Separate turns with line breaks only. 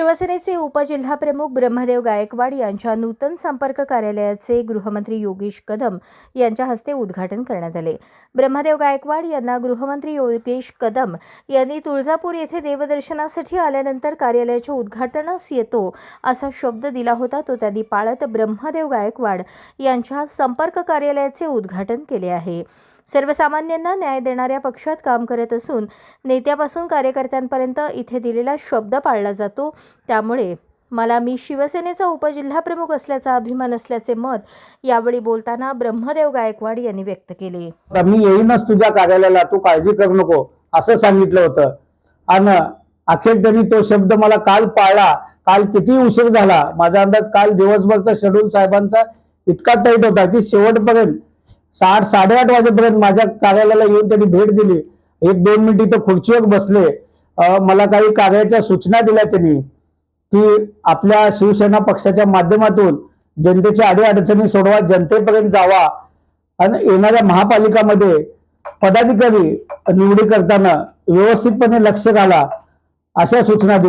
शिवसेनेचे उपजिल्हाप्रमुख ब्रह्मदेव गायकवाड यांच्या नूतन संपर्क कार्यालयाचे गृहमंत्री योगेश कदम यांच्या हस्ते उद्घाटन करण्यात आले. ब्रह्मदेव गायकवाड यांना गृहमंत्री योगेश कदम यांनी तुळजापूर येथे देवदर्शनासाठी आल्यानंतर कार्यालयाच्या उद्घाटनास येतो असा शब्द दिला होता. तो त्यांनी पाळत ब्रह्मदेव गायकवाड यांच्या संपर्क कार्यालयाचे उद्घाटन केले आहे. सर्वसामान्यांना न्याय देणाऱ्या पक्षात काम करत असून नेत्यापासून कार्यकर्त्यांपर्यंत इथे दिलेला शब्द पाळला जातो. त्यामुळे मला मी शिवसेनेचा उपजिल्हाप्रमुख असल्याचा अभिमान असल्याचे मत यावेळी बोलताना ब्रह्मदेव गायकवाड यांनी व्यक्त केले.
मी येईनच तुझ्या कार्यालयाला तू काळजी करू नको असं सांगितलं होतं. आणि अखेर त्यांनी तो शब्द मला काल पाळला. काल किती उशीर झाला. माझा अंदाज काल दिवसभरचा शेड्यूल साहेबांचा इतका टाईट होता की शेवटपर्यंत साठ साडेआठ वाजेपर्यंत माझ्या कार्यालयाला येऊन त्यांनी भेट दिली. एक दोन मिनिट इथं खुर्चीवर बसले. मला काही कार्याच्या सूचना दिल्या त्यांनी. की आपल्या शिवसेना पक्षाच्या माध्यमातून जनतेच्या अडीअडचणी सोडवा जनतेपर्यंत जावा. आणि येणाऱ्या महापालिकामध्ये पदाधिकारी निवडी करताना व्यवस्थितपणे लक्ष घाला अशा सूचना दिल्या.